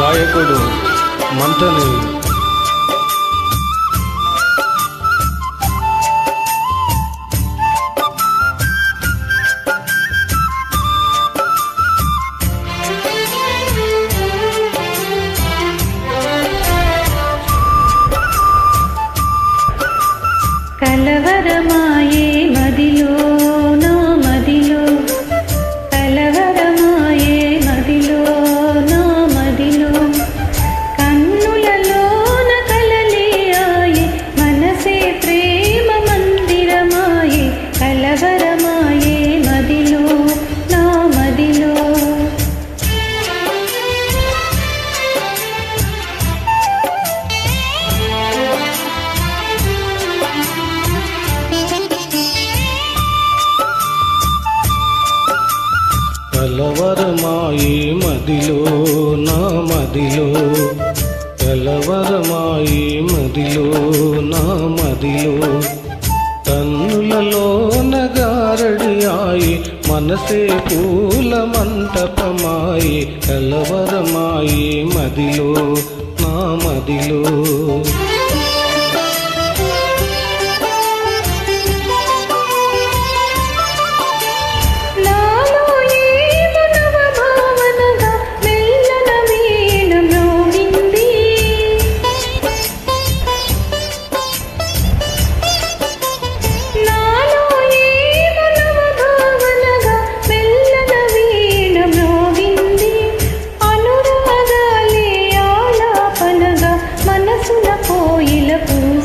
గాయకుడు మంటని కలవరమాయి మదిలో నా మదిలో. కలవరమాయి మదిలో నా మదిలో. కన్నులలో నగారడి ఆయి మనసే పూల మంటపమాయి. కలవరమాయి మదిలో నా మదిలో.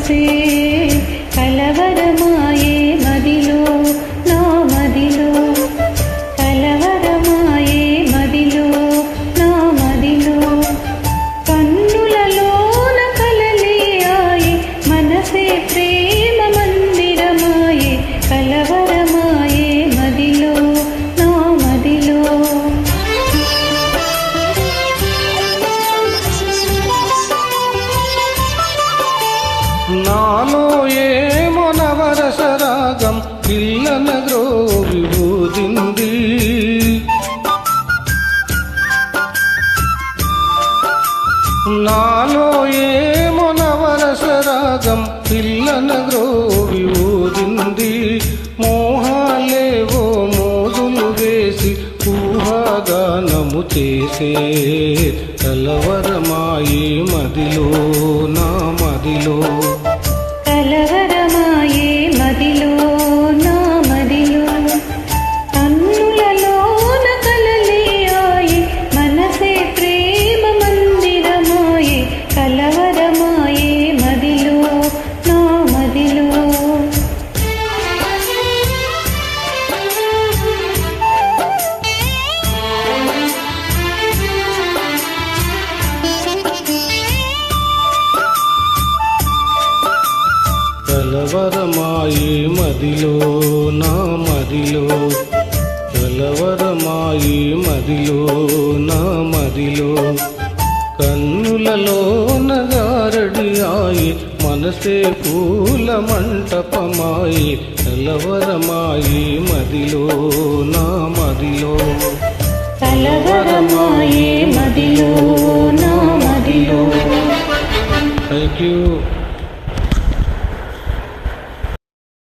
sí. పిల్లన విభూతింది నాలో ఏమో నవరసరాగం పిల్లన గ్రోవి విభూతింది మోహాలేవో మోదులు వేసి ఊహాగానము చేసే కలవరమాయి మదిలో నా మదిలో. కలవరమాయే కలవరమాయి మదిలో నా మదిలో. కలవరమాయి మదిలో నా మదిలో. కన్నులలో నగారడి ఆయి మనసే పూల మంటపమాయి. కలవరమాయి మదిలో నా మదిలో. కలవరమాయే మదిలో నా మదిలో. Thank you